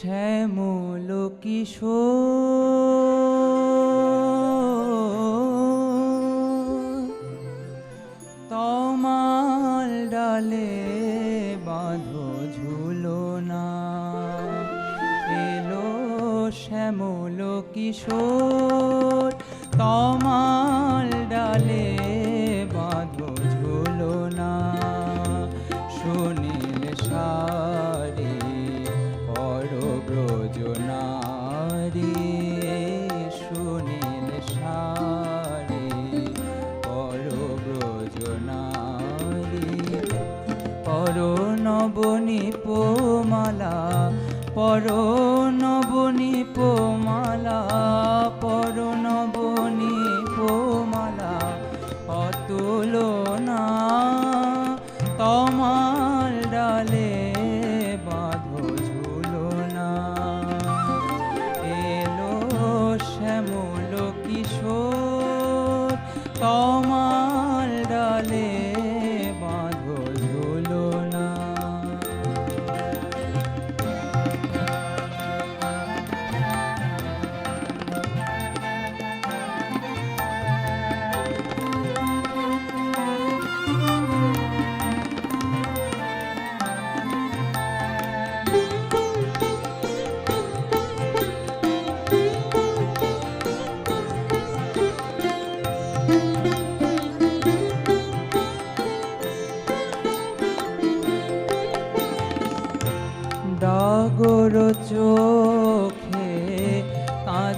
শ্যামল কিশোর তমাল ডালে বাঁধো ঝুলো না। এলো শ্যামল কিশোর তমাল ডালে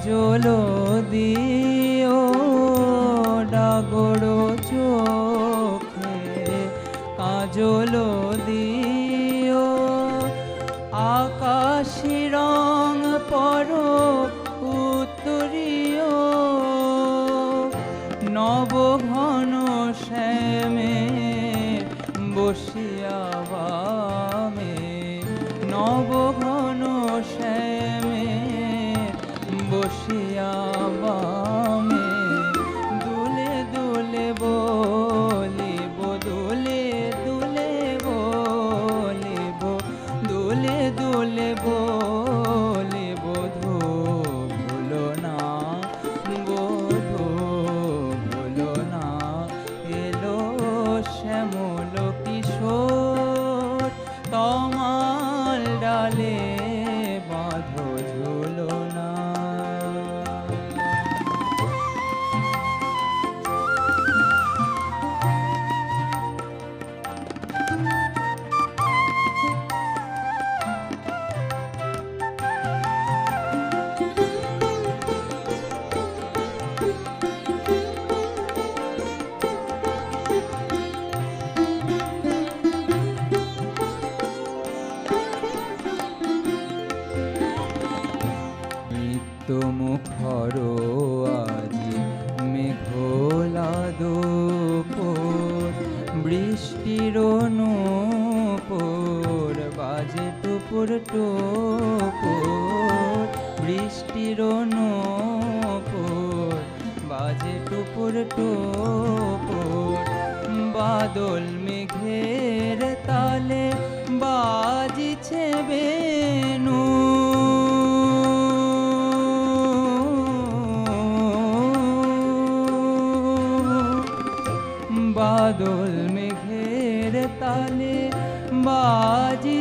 কাজল দিও, ডাগর চোখে কাজল দিও। আকাশি রং পর উত্তরীয়, নবঘন শ্যামে বসিয়া বামে। নবঘন বসিয়া বামে বৃষ্টির নূপুর বাজে টুপুর টুপুর বৃষ্টির নূপুর বাজে টুপুর টুপুর বাদল মেঘের তালে বাজিছে বেনু। বাদল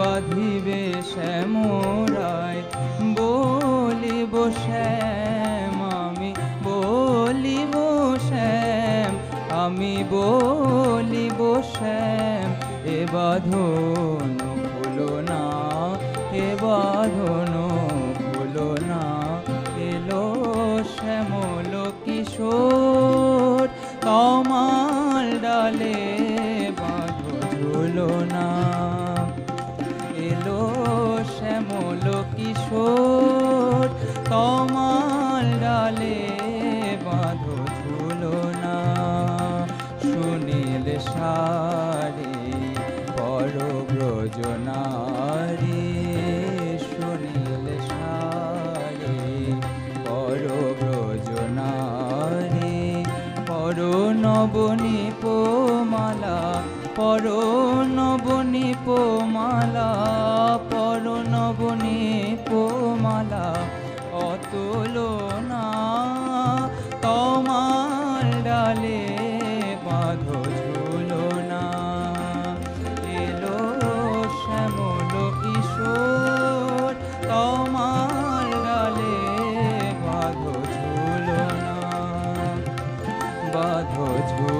বাঁধিবে শ্যামরায় বলিব শ্যাম, আমি বলিব শ্যাম, আমি বলিব শ্যাম। এ বাঁধন ভুলো না, এ বাঁধন ভুলো না। এলো শ্যামল কিশোর তমাল ডালে বাঁধো ঝুলো না। কিশোর, তমাল ডালে বাঁধো ঝুলো না। সুনীল সারে পর ব্রজনারী সুনীল সারে পর ব্রজনারী নবনী পোমালা পর নবনী পোমালা পর নবনী বাঁধো